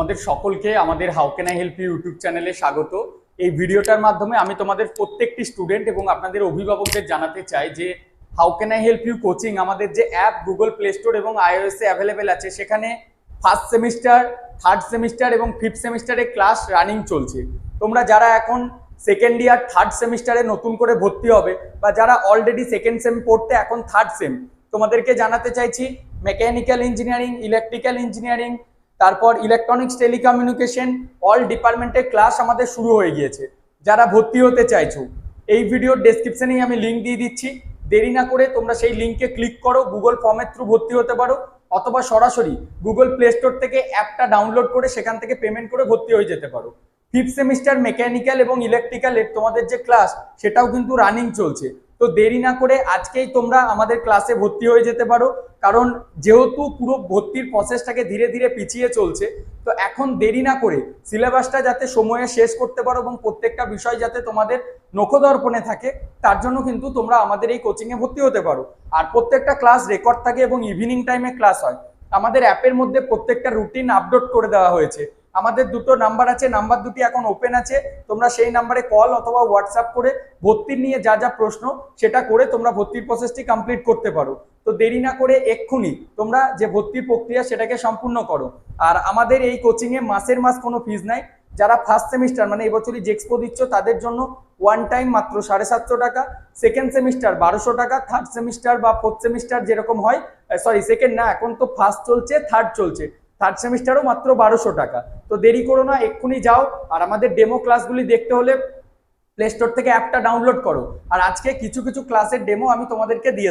তোমাদের সকলকে আমাদের how can I help you YouTube চ্যানেলে স্বাগত। এই ভিডিওটার মাধ্যমে আমি তোমাদের প্রত্যেকটি স্টুডেন্ট এবং আপনাদের অভিভাবকদের জানাতে চাই যে how can I help you coaching আমাদের যে অ্যাপ গুগল প্লে স্টোর এবং এ অ্যাভেলেবেল আছে, সেখানে ফার্স্ট সেমিস্টার থার্ড সেমিস্টার এবং ফিফথ সেমিস্টারে ক্লাস রানিং চলছে। তোমরা যারা এখন সেকেন্ড ইয়ার থার্ড সেমিস্টারে নতুন করে ভর্তি হবে বা যারা অলরেডি সেকেন্ড সেম পড়তে এখন থার্ড সেম তোমাদেরকে জানাতে চাইছি মেকানিক্যাল ইঞ্জিনিয়ারিং ইলেকট্রিক্যাল ইঞ্জিনিয়ারিং তারপর ইলেকট্রনিক্স টেলিকমিউনিকেশন অল ডিপার্টমেন্টের ক্লাস আমাদের শুরু হয়ে গিয়েছে। যারা ভর্তি হতে চাইছো, এই ভিডিওর ডেসক্রিপশনেই আমি লিঙ্ক দিয়ে দিচ্ছি। দেরি না করে তোমরা সেই লিঙ্কে ক্লিক করো গুগল ফর্মের থ্রু ভর্তি হতে পারো, অথবা সরাসরি গুগল প্লে স্টোর থেকে অ্যাপটা ডাউনলোড করে সেখান থেকে পেমেন্ট করে ভর্তি হয়ে যেতে পারো। ফিফথ সেমিস্টার মেকানিক্যাল এবং ইলেকট্রিক্যালের তোমাদের যে ক্লাস সেটাও কিন্তু রানিং চলছে। তো দেরি না করে আজকেই তোমরা আমাদের ক্লাসে ভর্তি হয়ে যেতে পারো। কারণ যেহেতু পুরো ভর্তির প্রসেসটাকে ধীরে ধীরে পিছিয়ে চলছে, তো এখন দেরি না করে সিলেবাসটা যাতে সময়ে শেষ করতে পারো এবং প্রত্যেকটা বিষয় যাতে তোমাদের নখদর্পণে থাকে, তার জন্য কিন্তু তোমরা আমাদের এই কোচিংয়ে ভর্তি হতে পারো। আর প্রত্যেকটা ক্লাস রেকর্ড থাকে এবং ইভিনিং টাইমে ক্লাস হয়। আমাদের অ্যাপের মধ্যে প্রত্যেকটা রুটিন আপলোড করে দেওয়া হয়েছে। আমাদের দুটো নাম্বার আছে, নাম্বার দুটি এখন ওপেন আছে। তোমরা সেই নাম্বারে কল অথবা হোয়াটসঅ্যাপ করে ভর্তির নিয়ে যা যা প্রশ্ন সেটা করে তোমরা ভর্তির প্রসেসটি কমপ্লিট করতে পারো। তো দেরি না করে এক্ষুনি তোমরা যে ভর্তির প্রক্রিয়া সেটাকে সম্পূর্ণ করো। আর আমাদের এই কোচিংয়ে মাসের মাস কোনো ফিজ নাই। যারা ফার্স্ট সেমিস্টার মানে এবছরই জেক্সপো দিচ্ছ, তাদের জন্য ওয়ান টাইম মাত্র সাড়ে সাতশো টাকা। সেকেন্ড সেমিস্টার বারোশো টাকা থার্ড সেমিস্টার বা ফোর্থ সেমিস্টার যেরকম হয় সরি সেকেন্ড না, এখন তো ফার্স্ট চলছে থার্ড চলছে। থার্ড সেমিস্টারও মাত্র বারোশো টাকা। তো দেরি করো না, এক্ষুনি যাও আর আমাদের ডেমো ক্লাসগুলি দেখতে হলে প্লে স্টোর থেকে অ্যাপটা ডাউনলোড করো আর আজকে কিছু কিছু ক্লাসের ডেমো আমি তোমাদেরকে দিয়ে।